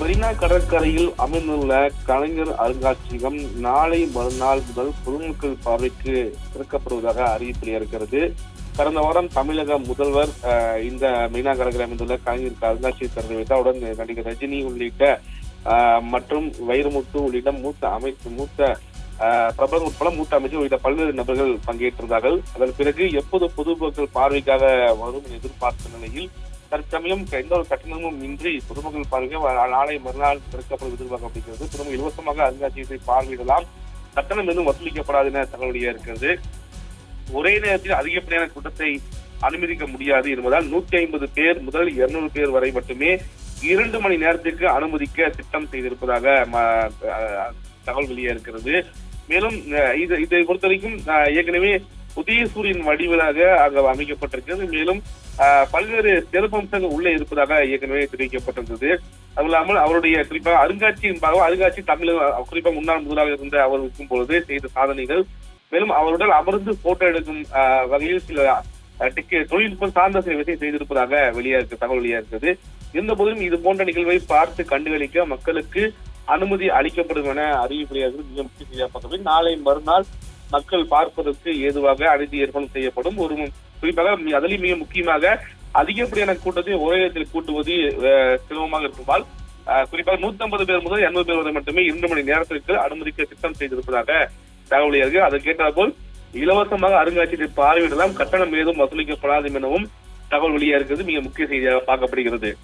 மெரினா கடற்கரையில் அமைந்துள்ள கலைஞர் அருங்காட்சியகம் நாளை மறுநாள் முதல் பொதுமக்கள் பார்வைக்கு திறக்கப்படுவதாக அறிவிப்பில் இருக்கிறது. கடந்த வாரம் தமிழக முதல்வர் இந்த மெரினா கடற்கரை அமைந்துள்ள கலைஞர் அருங்காட்சியகம் திறந்து வைத்தவுடன் நடிகர் ரஜினி உள்ளிட்ட மற்றும் வைரமுத்து உள்ளிட்ட மூத்த அமைச்சு மூத்த பிரபல பிரபலம் உட்பட மூத்த அமைச்சர் உள்ளிட்ட பல்வேறு நபர்கள் பங்கேற்றிருந்தார்கள். அதன் பிறகு எப்போது பொதுமக்கள் பார்வைக்காக வரும் எதிர்பார்த்த நிலையில் தற்சமயம் எந்த ஒரு கட்டணமும் இன்றி பொதுமக்கள் பார்வைக்கு நாளை மறுநாள் திறக்கப்படும் எதிர்பார்க்கப்படுகிறது பொதுமக்கள் இலவசமாக அருங்காட்சியகத்தை பார்வையிடலாம். கட்டணம் எதுவும் வசூலிக்கப்படாது என தகவல் இருக்கிறது. ஒரே நேரத்தில் அதிகப்படியான கூட்டத்தை அனுமதிக்க முடியாது என்பதால் நூத்தி ஐம்பது பேர் முதல் இருநூறு பேர் வரை மட்டுமே இரண்டு மணி நேரத்திற்கு அனுமதிக்க திட்டம் செய்திருப்பதாக ம- தகவல் வெளியே இருக்கிறது. மேலும் இது இதை பொறுத்த வரைக்கும் ஏற்கனவே புதிய சூரியன் வடிவிலாக அங்கு அமைக்கப்பட்டிருக்கிறது. மேலும் பல்வேறு சிறப்பம்சங்கள் உள்ளே இருப்பதாக ஏற்கனவே தெரிவிக்கப்பட்டிருந்தது. அது இல்லாமல் அவருடைய குறிப்பாக அருங்காட்சியின் அருங்காட்சி தமிழக குறிப்பாக முன்னாள் முதலாக இருந்த அவர் இருக்கும் பொழுது செய்த சாதனைகள். மேலும் அவருடன் அமர்ந்து போட்டோ எடுக்கும் வகையில் சில தொழில்நுட்பம் சார்ந்த சில விஷயம் செய்திருப்பதாக வெளியாக தகவல் வெளியாக இருக்கிறது இருந்த போதிலும் இது போன்ற நிகழ்வை பார்த்து கண்டுகளிக்க மக்களுக்கு அனுமதி அளிக்கப்படும் என அறிவிப்படையாக மிக முக்கிய செய்யப்பட்டது நாளை மறுநாள் மக்கள் பார்ப்பதற்கு ஏதுவாக அனைத்து ஏற்பாடும் செய்யப்படும். ஒரு குறிப்பாக மி- அதிலும் மிக முக்கியமாக அதிகப்படியான கூட்டத்தை ஒரே இடத்தில் கூட்டுவது சிரமமாக இருக்குமால் குறிப்பாக குறிப்பாக 150 பேர் முதல் 200 பேர் வரை மட்டுமே இரண்டு மணி நேரத்திற்கு அனுமதிக்க திட்டம் செய்திருப்பதாக தகவல் வெளியாகிறது அதற்கேற்றார் போல் இலவசமாக அருங்காட்சியகத்தை பார்வையிடலாம். கட்டணம் ஏதும் வசூலிக்கப்படாது எனவும் தகவல் வெளியாக இருக்கிறது மிக முக்கிய செய்தியாக பார்க்கப்படுகிறது.